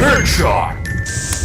Headshot!